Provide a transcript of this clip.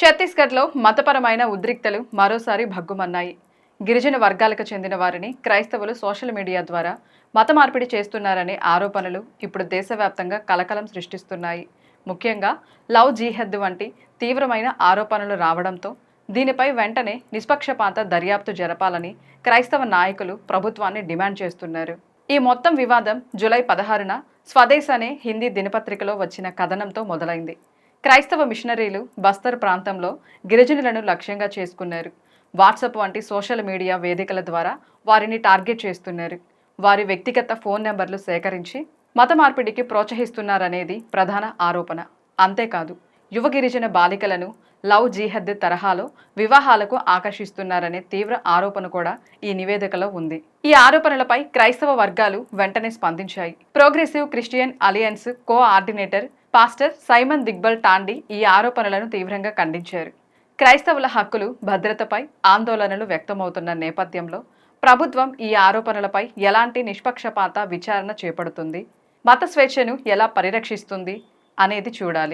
ఛత్తీస్గఢ్లో మతపరమైన ఉద్రిక్తలు మరోసారి భగ్గుమన్నాయి. గిరిజన వర్గాలకు చెందిన వారిని క్రైస్తవులు సోషల్ మీడియా ద్వారా మత మార్పిడి చేస్తున్నారనే ఆరోపణలు ఇప్పుడు దేశవ్యాప్తంగా కలకలం సృష్టిస్తున్నాయి. ముఖ్యంగా లవ్ జీహద్ వంటి తీవ్రమైన ఆరోపణలు రావడంతో దీనిపై వెంటనే నిష్పక్షపాత దర్యాప్తు జరపాలని క్రైస్తవ నాయకులు ప్రభుత్వాన్ని డిమాండ్ చేస్తున్నారు. ఈ మొత్తం వివాదం జూలై పదహారున స్వదేశ్ అనే హిందీ దినపత్రికలో వచ్చిన కథనంతో మొదలైంది. క్రైస్తవ మిషనరీలు బస్తర్ ప్రాంతంలో గిరిజనులను లక్ష్యంగా చేసుకున్నారు. వాట్సాప్ వంటి సోషల్ మీడియా వేదికల ద్వారా వారిని టార్గెట్ చేస్తున్నారు. వారి వ్యక్తిగత ఫోన్ నెంబర్లు సేకరించి మత మార్పిడికి ప్రోత్సహిస్తున్నారనేది ప్రధాన ఆరోపణ. అంతేకాదు యువ గిరిజన బాలికలను లవ్ జీహద్ తరహాలో వివాహాలకు ఆకర్షిస్తున్నారనే తీవ్ర ఆరోపణ కూడా ఈ నివేదికలో ఉంది. ఈ ఆరోపణలపై క్రైస్తవ వర్గాలు వెంటనే స్పందించాయి. Progressive Christian alliance coordinator pastor Simon Digbal Tandi ఈ ఆరోపణలను తీవ్రంగా ఖండించారు. క్రైస్తవుల హక్కులు భద్రతపై ఆందోళనలు వ్యక్తమవుతున్న నేపథ్యంలో ప్రభుత్వం ఈ ఆరోపణలపై ఎలాంటి నిష్పక్షపాత విచారణ చేపడుతుంది మత స్వేచ్ఛను ఎలా పరిరక్షిస్తుంది అనేది చూడాలి.